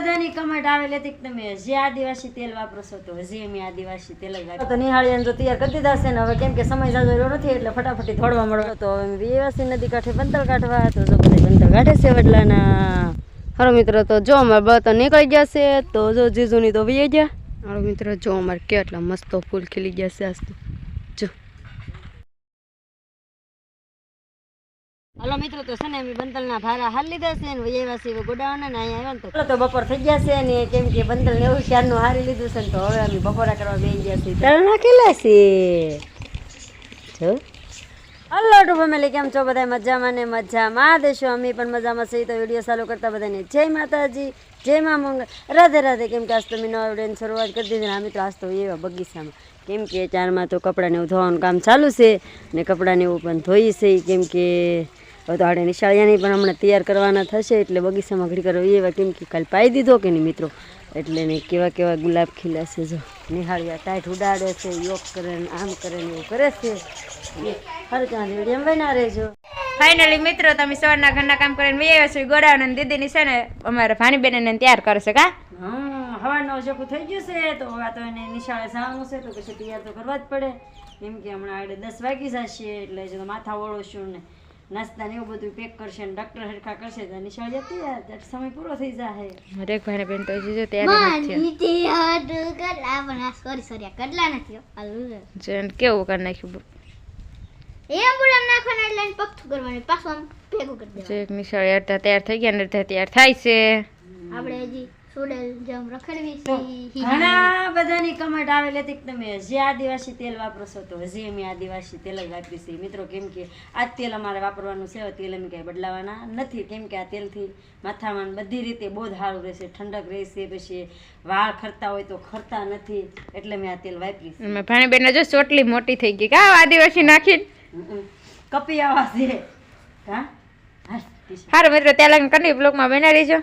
બધાની કમેન્ટ આવેલી હતી કે તમે હજી આદિવાસી તેલ વાપરો છો તો હજી અમે આદિવાસી તેલ જ વાપરો તો નિહાળીને તો તૈયાર કરી દીધા છે ને હવે કેમ કે સમય જાજો રહ્યો નથી એટલે ફટાફટી દોડવા મળો. તો હવે વિવાસી નદી કાંઠે બંતર કાઢવા. તો જો બધા બંતર કાઢે છે વડલાના. હરો મિત્રો, તો જો અમારે બા તો નીકળી ગયા છે. તો જો જીજુની તો વી ગયા. મારો મિત્રો, જો અમારે કેટલા મસ્ત ફૂલ ખીલી ગયા છે આજ તો. હાલો મિત્રો, તો છે ને અમે બંતલના ભારા હાલ લીધા છે ને વૈયાવાસી ગોડાવાના ને અહીંયા આવ્યા તો તો બપોર થઈ ગયા છે ને કેમ કે બંદલ ને એવું નું હારી લીધું છે ને તો હવે અમે બપોરા કરવા બેસી ગયા છીએ. તળ નાખેલા છે. જો. હલો ટુ ફેમિલી, કેમ છો? બધા મજામાં ને મજામાં દેશો અમે પણ મજામાં છીએ. તો વીડિયો ચાલુ કરતા બધાને જય માતાજી, જય મા મંગળ. રાધે રાધે. કેમ કે આજ તો મેં નવા શરૂઆત કરી દીધી અમે તો આજ તો એવા બગીચામાં. કેમ કે ચારમાં તો કપડાને એવું ધોવાનું કામ ચાલુ છે ને કપડાને એવું પણ ધોઈ છે. કેમ કે હવે તો આડે નિશાળિયાની પણ હમણાં તૈયાર કરવાના થશે એટલે બગીચામાં ઘડી કરો એવા કેમ કે કાલે પાઈ દીધો કે નહીં મિત્રો? એટલે ને કેવા કેવા ગુલાબ ખીલાશે જો. નિહાળિયા ટાઈટ ઉડાડે છે યોગ કરે ને આમ કરે ને એવું કરે છે. ત્યાં બના રહેજો. ફાઇનલી મિત્રો તમે સવારના ઘરના કામ કરીને વહી આવ્યા છો ગોડાવન અને દીદીની છે ને અમારા ભાણીબેન એને તૈયાર કરશે કા? હવાનો ચોખ્ખું થઈ ગયું છે તો હવે તો એને નિશાળે જવાનું છે તો પછી તૈયાર તો કરવા જ પડે. કેમ કે હમણાં આડે દસ વાગી જશે એટલે જો માથા ઓળોશું ને નાસ્તા ને એવું બધું પેક કરશે ને ડોક્ટર હરખા કરશે તો નિશાળ જતી યાર સમય પૂરો થઈ જાય ભાઈ બેન તો જીજો તૈયાર નથી સોરી સોરી કડલા નથી. આ કેવું કરી નાખ્યું એ બુડામ નાખવાના એટલે કરવાનું પાછું આમ ભેગું કરી દેવાનું. જે નિશાળ અડધા તૈયાર થઈ ગયા ને તૈયાર થાય છે. આપણે હજી સોડેલ જેમ રખડવી ઘણા બધાની કમેન્ટ આવેલી હતી કે તમે હજી આદિવાસી તેલ વાપરો છો તો હજી અમે આદિવાસી તેલ જ વાપરી મિત્રો કેમ કે આ તેલ અમારે વાપરવાનું છે તેલ અમે કાંઈ બદલાવાના નથી. કેમ કે આ તેલથી માથામાં બધી રીતે બહુ જ સારું રહેશે ઠંડક રહેશે પછી વાળ ખરતા હોય તો ખરતા નથી. એટલે મેં આ તેલ વાપરી ભાણીબેન જો ચોટલી મોટી થઈ ગઈ. કા આદિવાસી નાખી હમ. કપી આવા છે હા? હાલ, સારું મિત્રો ત્યાં લગન કરી બ્લોકમાં બનાવી રહીજો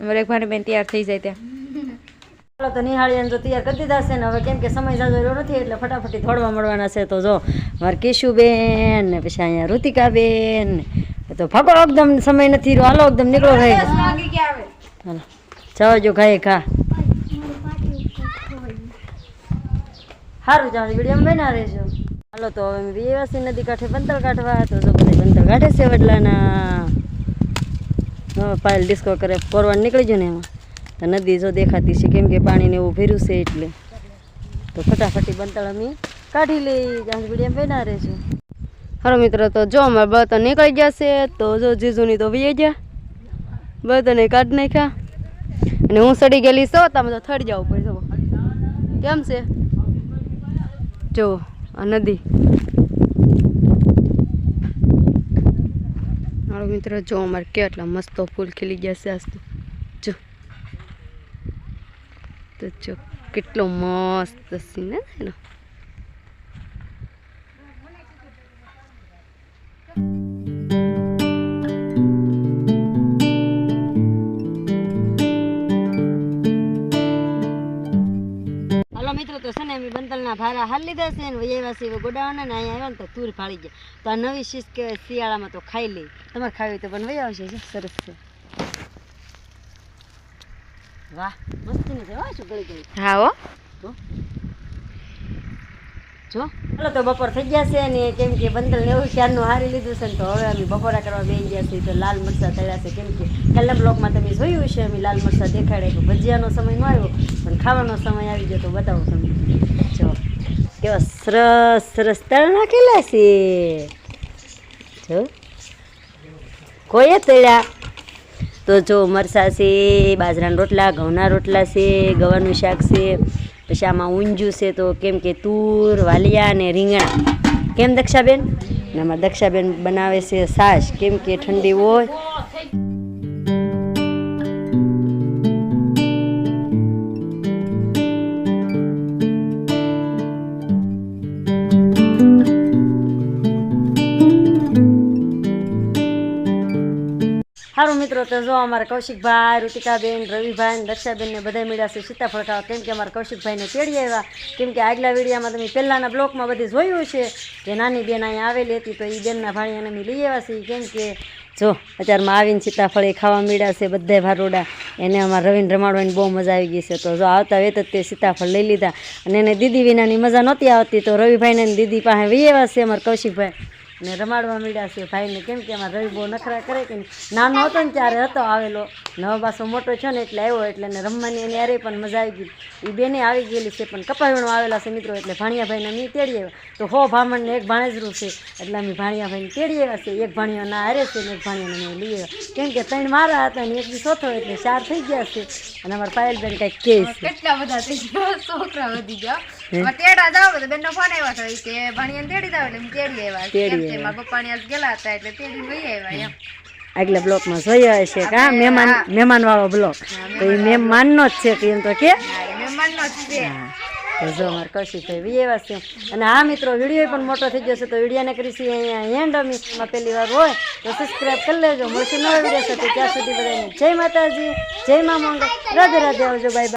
અમારે એક બેન તૈયાર થઈ જાય ત્યાં. ચાલો તો નિહાળીને જો તૈયાર કરી દીધા છે ને હવે કેમ કે સમય જાજો રહ્યો નથી એટલે ફટાફટી દોડવા મળવાના છે તો જો મારે કેશુબેન ને પછી અહીંયા ઋતિકાબેન બેન તો ફગો એકદમ સમય નથી રહ્યો. હાલો એકદમ નીકળો ભાઈ. હાલો. જાઓ જો ખાઈ ખા. સારું ચાલો વીડિયો બના રહેજો. હાલો તો હવે વિવાસી નદી કાંઠે બંતલ કાઢવા તો જો બધા બંતલ કાઢે છે વડલાના. પાયલ ડિસ્કો કરે ફોરવર્ડ નીકળી જાય ને એમાં. તો નદી જો દેખાતી છે, કેમ કે પાણીને એવું ભર્યું છે એટલે. તો ફટાફટી બંતળ અમે કાઢી લઈ ગાંજબીડી એમ બેના રહે છે હરો મિત્રો, તો જો અમારે બા નીકળી ગયા છે, તો જો જીજુની તો વી ગયા. બધાને કાઢ નાખ્યા. અને હું સડી ગયેલી છો તમે તો થડી જાવ પડે કેમ છે? જો આ નદી. મિત્ર, જો અમારે કેટલા મસ્ત ફૂલ ખીલી ગયા છે આજ જો. તો જો, કેટલો મસ્ત સીન એનો ભારા હાલ લીધા છે ને વૈયાવાસી ગોડાવાના ને અહીંયા આવ્યા ને તો તૂર ફાળી જાય તો આ નવી શીશ કહેવાય શિયાળામાં તો ખાઈ લઈ. તમારે ખાવી તો પણ વહી આવશે સરસ છે. વાહ મસ્તી નથી વાહ શું ગળી ગઈ હા હો. જો. ચાલો તો બપોર થઈ ગયા છે ને કેમ કે બંદર ને એવું ક્યારનું હારી લીધું છે ને તો હવે અમે બપોરા કરવા બેસી ગયા છીએ તો લાલ મરચાં તળ્યા છે કેમ કે પહેલા બ્લોકમાં તમે જોયું છે અમે લાલ મરચાં દેખાડે કે ભજીયાનો સમય ન આવ્યો પણ ખાવાનો સમય આવી ગયો તો બતાવો તમે જો કેવા સરસ સરસ તળ નાખેલા છે. જો. કોઈએ તળ્યા? તો જો મરસા છે, બાજરાના રોટલા, ઘઉંના રોટલા છે ગવાનું શાક છે, પછી આમાં ઊંજું છે, તો કેમ કે તૂર, વાલિયા અને રીંગણા. કેમ દક્ષાબેન? અને આમાં દક્ષાબેન બનાવે છે છાશ કેમ કે ઠંડી હોય મિત્રો તો જો અમારા કૌશિકભાઈ રૂતિકાબેન રવિભાઈ દક્ષાબેનને બધા મળ્યા છે સીતાફળ ખાવા કેમ કે અમારા કૌશિકભાઈને તેડી આવ્યા. કેમ કે આગલા વિડીયામાં તમે પહેલાંના બ્લોકમાં બધી જોયું છે કે નાની બેન અહીંયા આવેલી હતી તો એ બેનના ભાણિયાને અમે લઈ આવ્યા છીએ. કેમ કે જો, અત્યારમાં આવીને સીતાફળ એ ખાવા મળ્યા છે બધા ભારોડા. એને અમારા રવિને રમાડવાની બહુ મજા આવી ગઈ છે. તો જો આવતા વેત તે સીતાફળ લઈ લીધા. અને એને દીદી વિનાની મજા નહોતી આવતી. તો રવિભાઈને દીદી પાસે વી આવ્યા છે અમારા કૌશિકભાઈ. ને રમાડવા મળ્યા છે ભાઈને. કેમ કે એમાં રવિ બહુ નખરા કરે કે નાનો હતો ને ત્યારે હતો આવેલો. નવો પાછો મોટો છે ને એટલે આવ્યો એટલે એને રમવાની એની યારે પણ મજા આવી ગઈ. એ બેને આવી ગયેલી છે પણ કપાવીણો આવેલા છે મિત્રો એટલે ભાણિયાભાઈને અમે તેડી આવ્યા. તો હો ભામણને એક ભાણેજરું છે એટલે અમે ભાણિયાભાઈને તેડી આવ્યા છે. એક ભાણિયાના હારે છે ને એક ભાણિયાને અમે લઈ આવ્યા. કેમ કે ત્રણ મારા હતા ને એક બી ચોથો એટલે ચાર થઈ ગયા છે. અને અમારા પાયલબેન કંઈક કહે કેટલા બધા થઈ ગયા? છોકરા વધી ગયા. તેડા જાવ તો બેનનો ફોન આવ્યો હતો કે ભાણિયાને તેડી જાવ એટલે તેડી આવ્યા. કેમ કે મારા પપ્પાની આજ ગયેલા હતા એટલે તેડી વહી આવ્યા એમ. આગલા બ્લોકમાં જોયો હશે કા મહેમાન મહેમાન વાળો બ્લોક. તો એ મહેમાનનો જ છે કે એમ તો કે? મહેમાનનો જ છે. હા તો અમારે કૌશિકભાઈ વિયેવા છે અને આ મિત્રો વીડિયો પણ મોટો થઈ જશે તો વિડીયોને કરીશું અહીંયા હેન્ડ અમીમાં પહેલી વાર હોય તો સબસ્ક્રાઈબ કરી લેજો. મળશે નવા વીડિયો સાથે. ત્યાં સુધી બધાને જય માતાજી જય મા મંગળ. રાધે રાધે આવજો. બાય